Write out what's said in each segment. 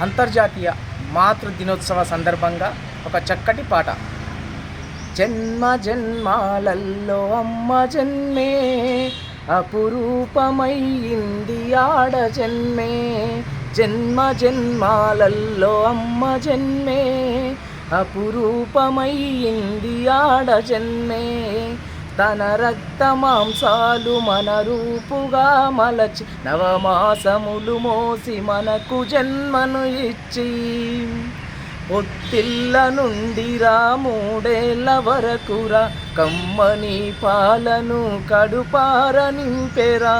అంతర్జాతీయ మాతృ దినోత్సవ సందర్భంగా ఒక చక్కటి పాట. జన్మ జన్మాలల్లో అమ్మ జన్మే అపురూపమైంది ఆడ జన్మే. జన్మ జన్మాలల్లో అమ్మ జన్మే అపురూపమైంది ఆడ జన్మే. తన రక్త మాంసాలు మన రూపుగా మలచి నవమాసములు మోసి మనకు జన్మను ఇచ్చి. పొత్తిళ్ళ నుండి రామూడేళ్ళ వరకురా కమ్మని పాలను కడుపార నింపెరా.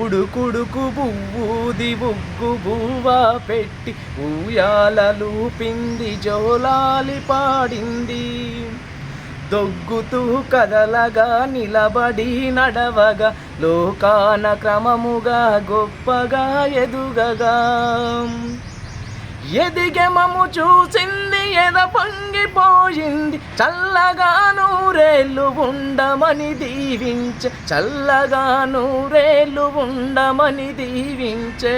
ఉడుకుడుకు బువ్వూది బుగ్గు బువ్వా పెట్టి ఊయాలలు పింది జోలాలి పాడింది. దొగ్గుతూ కదలగా నిలబడి నడవగా లోకాన క్రమముగా గొప్పగా ఎదుగగా. ఎదిగెమము చూసింది ఎద పొంగిపోయింది చల్లగా నూరేళ్ళు ఉండమని దీవించే చల్లగా నూరేళ్ళు ఉండమని దీవించే.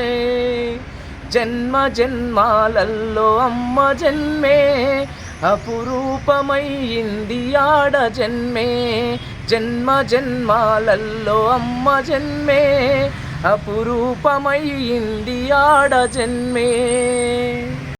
జన్మ జన్మాలల్లో అమ్మ జన్మే అపురూపమైంది ఆడ జన్మే. జన్మ జన్మాలల్లో అమ్మ జన్మే. అపురూపమైంది ఆడ జన్మే.